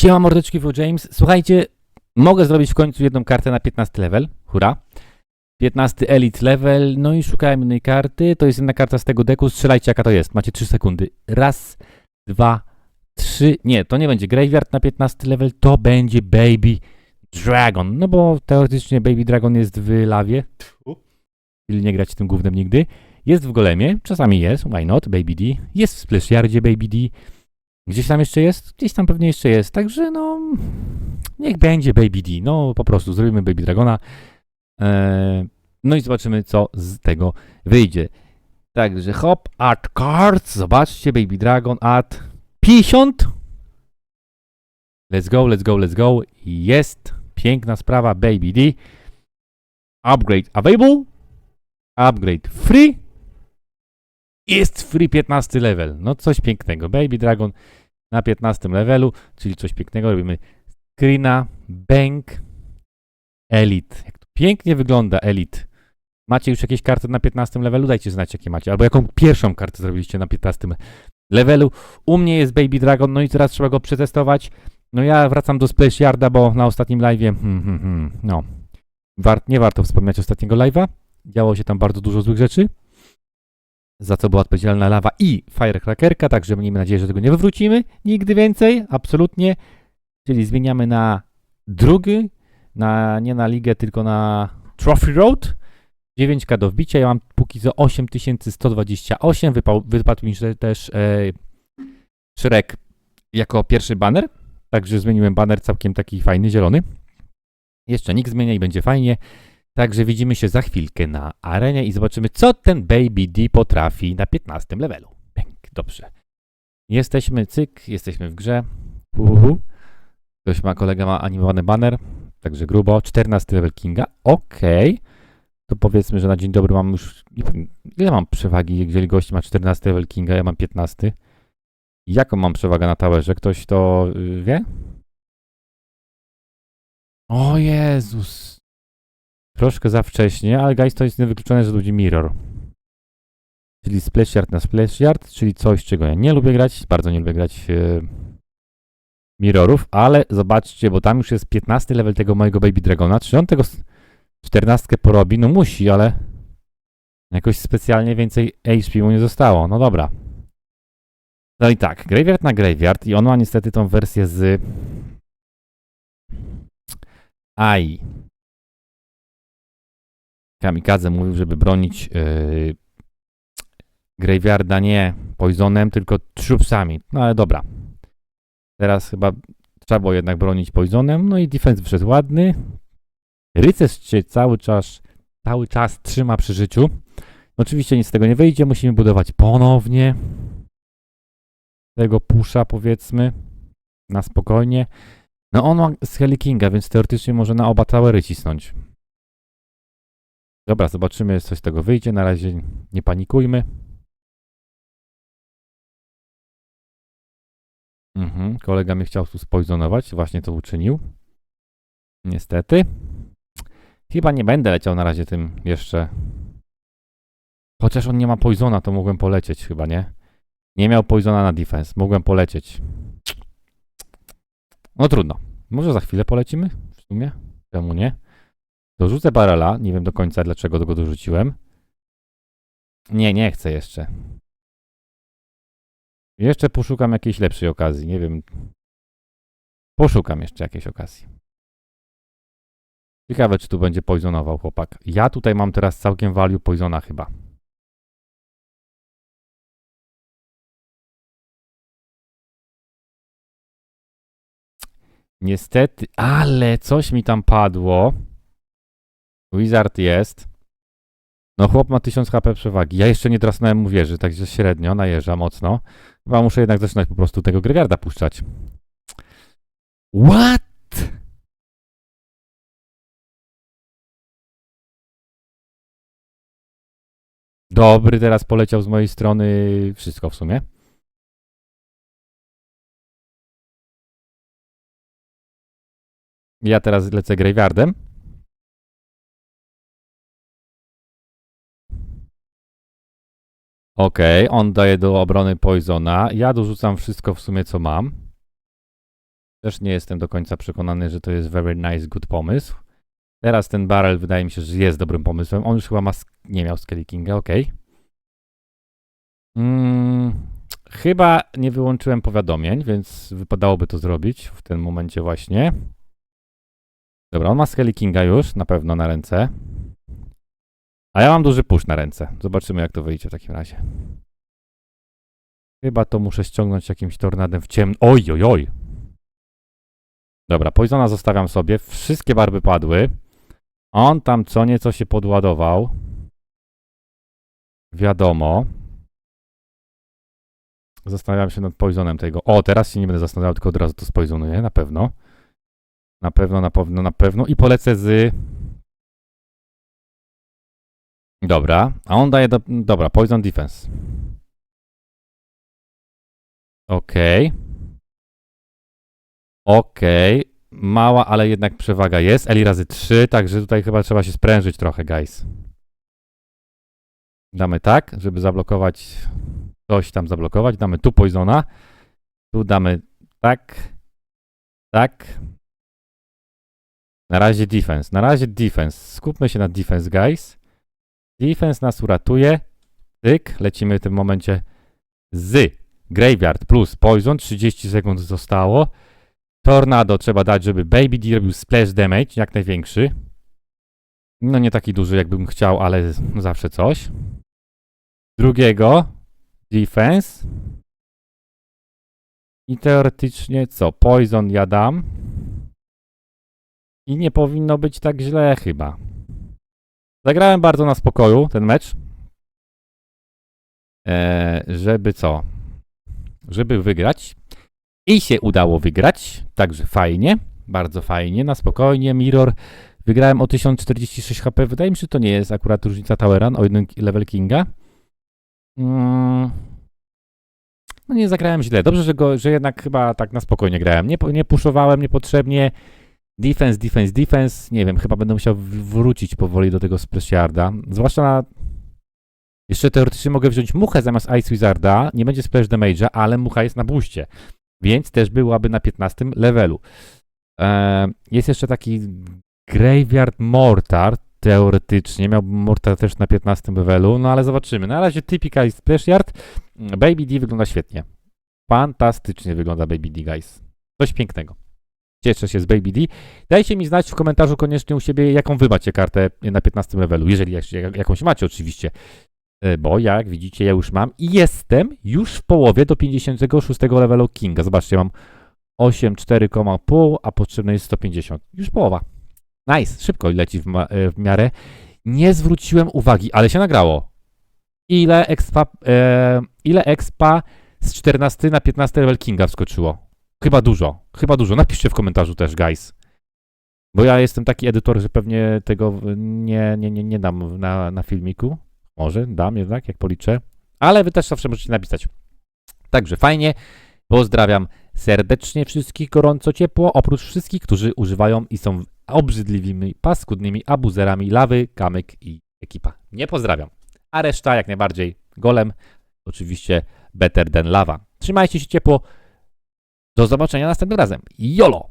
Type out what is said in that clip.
Siema mordeczki, Wu James. Słuchajcie, mogę zrobić w końcu jedną kartę na 15 level. Hura. 15 elite level. No i szukałem innej karty. To jest jedna karta z tego deku. Strzelajcie jaka to jest. Macie 3 sekundy. Raz, dwa, trzy. Nie, to nie będzie Graveyard na 15 level. To będzie Baby Dragon. No bo teoretycznie Baby Dragon jest w lawie. Czyli nie grać tym głównym nigdy. Jest w golemie. Czasami jest. Why not? Baby D. Jest w Splashyardzie Baby D. Gdzieś tam jeszcze jest? Gdzieś tam pewnie jeszcze jest. Także no, niech będzie Baby D. No po prostu zrobimy Baby Dragona. Eee, no i zobaczymy, co z tego wyjdzie. Także hop, art cards. Zobaczcie, Baby Dragon art 50. Let's go, let's go, let's go. Jest piękna sprawa, Baby D. Upgrade available. Upgrade free. Jest free 15 level. No coś pięknego. Baby Dragon na 15 levelu, czyli coś pięknego. Robimy screena, bank, elite. Jak to pięknie wygląda elite. Macie już jakieś karty na 15 levelu? Dajcie znać, jakie macie. Albo jaką pierwszą kartę zrobiliście na 15 levelu. U mnie jest Baby Dragon, no i teraz trzeba go przetestować. No ja wracam do Splash Yarda, bo na ostatnim live'ie, hmm, hmm, hmm, no, wart, nie warto wspominać ostatniego live'a. Działo się tam bardzo dużo złych rzeczy za co była odpowiedzialna lawa i firecrackerka, także miejmy nadzieję, że tego nie wywrócimy nigdy więcej, absolutnie. Czyli zmieniamy na drugi, na, nie na ligę, tylko na Trophy Road. 9k do wbicia, ja mam póki co 8128, wypał, wypadł mi też e, jako pierwszy banner, także zmieniłem banner całkiem taki fajny, zielony. Jeszcze nikt zmienia i będzie fajnie. Także widzimy się za chwilkę na arenie i zobaczymy, co ten Baby D potrafi na 15 levelu. Dobrze. Jesteśmy, cyk, jesteśmy w grze. Uhuhu. Ktoś ma, kolega ma animowany banner, także grubo. 14 level Kinga, okej. To powiedzmy, że na dzień dobry mam już, ile mam przewagi, jeżeli gość ma 14 level Kinga, ja mam 15. Jaką mam przewagę na towerze? Ktoś to y, wie? O Jezus. Troszkę za wcześnie, ale guys, to jest niewykluczone, że ludzi mirror. Czyli splash yard na splash yard, czyli coś, czego ja nie lubię grać. Bardzo nie lubię grać e, mirrorów, ale zobaczcie, bo tam już jest 15 level tego mojego Baby Dragona. Czy on tego s- 14 porobi? No musi, ale jakoś specjalnie więcej HP mu nie zostało. No dobra. No i tak, Graveyard na Graveyard i on ma niestety tą wersję z AI. Kamikadze mówił, żeby bronić yy, Graveyarda nie Poisonem, tylko Troopsami. No ale dobra. Teraz chyba trzeba było jednak bronić Poisonem. No i defense wyszedł ładny. Rycerz się cały czas, cały czas trzyma przy życiu. Oczywiście nic z tego nie wyjdzie. Musimy budować ponownie tego pusza, powiedzmy, na spokojnie. No on ma z Helikinga, więc teoretycznie może na oba towery cisnąć. Dobra, zobaczymy, coś z tego wyjdzie. Na razie nie panikujmy. Mhm, kolega mnie chciał tu spoizonować, właśnie to uczynił. Niestety. Chyba nie będę leciał na razie tym jeszcze. Chociaż on nie ma poisona, to mogłem polecieć chyba, nie? Nie miał poisona na defense, mogłem polecieć. No trudno. Może za chwilę polecimy? W sumie? Czemu nie? Dorzucę barela. Nie wiem do końca dlaczego go dorzuciłem. Nie, nie chcę jeszcze. Jeszcze poszukam jakiejś lepszej okazji. Nie wiem. Poszukam jeszcze jakiejś okazji. Ciekawe, czy tu będzie poisonował chłopak. Ja tutaj mam teraz całkiem value poisona chyba. Niestety, ale coś mi tam padło. Wizard jest. No chłop ma 1000 HP przewagi. Ja jeszcze nie drasnąłem mu wieży, także średnio najeżdża mocno. Chyba muszę jednak zaczynać po prostu tego Gregarda puszczać. What? Dobry, teraz poleciał z mojej strony wszystko w sumie. Ja teraz lecę Graveyardem. Okej, on daje do obrony Poisona. Ja dorzucam wszystko w sumie, co mam. Też nie jestem do końca przekonany, że to jest very nice, good pomysł. Teraz ten barrel wydaje mi się, że jest dobrym pomysłem. On już chyba ma, nie miał Skelly Kinga, okej. Mm, chyba nie wyłączyłem powiadomień, więc wypadałoby to zrobić w tym momencie właśnie. Dobra, on ma Skelly Kinga już, na pewno na ręce. A ja mam duży push na ręce. Zobaczymy, jak to wyjdzie w takim razie. Chyba to muszę ściągnąć jakimś tornadem w ciemno. Oj, oj, oj. Dobra, Poisona zostawiam sobie. Wszystkie barwy padły. On tam co nieco się podładował. Wiadomo. Zastanawiam się nad Poisonem tego. O, teraz się nie będę zastanawiał, tylko od razu to spoizonuję, na pewno. Na pewno, na pewno, na pewno. I polecę z... Dobra, a on daje do... Dobra, Poison Defense. Okej. Okej. Mała, ale jednak przewaga jest. Eli razy 3, także tutaj chyba trzeba się sprężyć trochę, guys. Damy tak, żeby zablokować coś tam zablokować. Damy tu Poisona. Tu damy tak. Tak. Na razie defense. Na razie defense. Skupmy się na defense, guys. Defense nas uratuje. Tyk. Lecimy w tym momencie z Graveyard plus Poison. 30 sekund zostało. Tornado trzeba dać, żeby Baby D robił splash damage, jak największy. No nie taki duży, jakbym chciał, ale zawsze coś. Drugiego. Defense. I teoretycznie co? Poison ja dam. I nie powinno być tak źle chyba. Zagrałem bardzo na spokoju ten mecz. Eee, żeby co? Żeby wygrać. I się udało wygrać. Także fajnie. Bardzo fajnie. Na spokojnie. Mirror. Wygrałem o 1046 HP. Wydaje mi się, że to nie jest akurat różnica Toweran o jeden level Kinga. Mm. No nie zagrałem źle. Dobrze, że, go, że jednak chyba tak na spokojnie grałem. Nie, nie puszowałem niepotrzebnie. Defense, defense, defense. Nie wiem, chyba będę musiał wrócić powoli do tego Splash Yarda. Zwłaszcza na... Jeszcze teoretycznie mogę wziąć muchę zamiast Ice Wizarda. Nie będzie Splash Damage'a, ale mucha jest na buście. Więc też byłaby na 15 levelu. Eee, jest jeszcze taki Graveyard Mortar. Teoretycznie miałbym Mortar też na 15 levelu, no ale zobaczymy. Na razie Typical Splash Yard. Baby D wygląda świetnie. Fantastycznie wygląda Baby D, guys. Coś pięknego. Cieszę się z Baby D. Dajcie mi znać w komentarzu koniecznie u siebie, jaką wy macie kartę na 15 levelu, jeżeli jakąś macie oczywiście. E, Bo jak widzicie, ja już mam i jestem już w połowie do 56 levelu Kinga. Zobaczcie, mam 8, 4,5, a potrzebne jest 150. Już połowa. Nice, szybko leci w, e, w miarę. Nie zwróciłem uwagi, ale się nagrało. Ile expa, e, ile expa z 14 na 15 level Kinga wskoczyło? Chyba dużo, chyba dużo. Napiszcie w komentarzu też, guys. Bo ja jestem taki edytor, że pewnie tego nie, nie, nie, nie dam na, na filmiku. Może dam jednak, jak policzę. Ale wy też zawsze możecie napisać. Także fajnie. Pozdrawiam serdecznie wszystkich, gorąco, ciepło, oprócz wszystkich, którzy używają i są obrzydliwymi, paskudnymi abuzerami lawy, kamyk i ekipa. Nie pozdrawiam. A reszta jak najbardziej golem, oczywiście better than lava. Trzymajcie się ciepło. Do zobaczenia następnym razem. Jolo!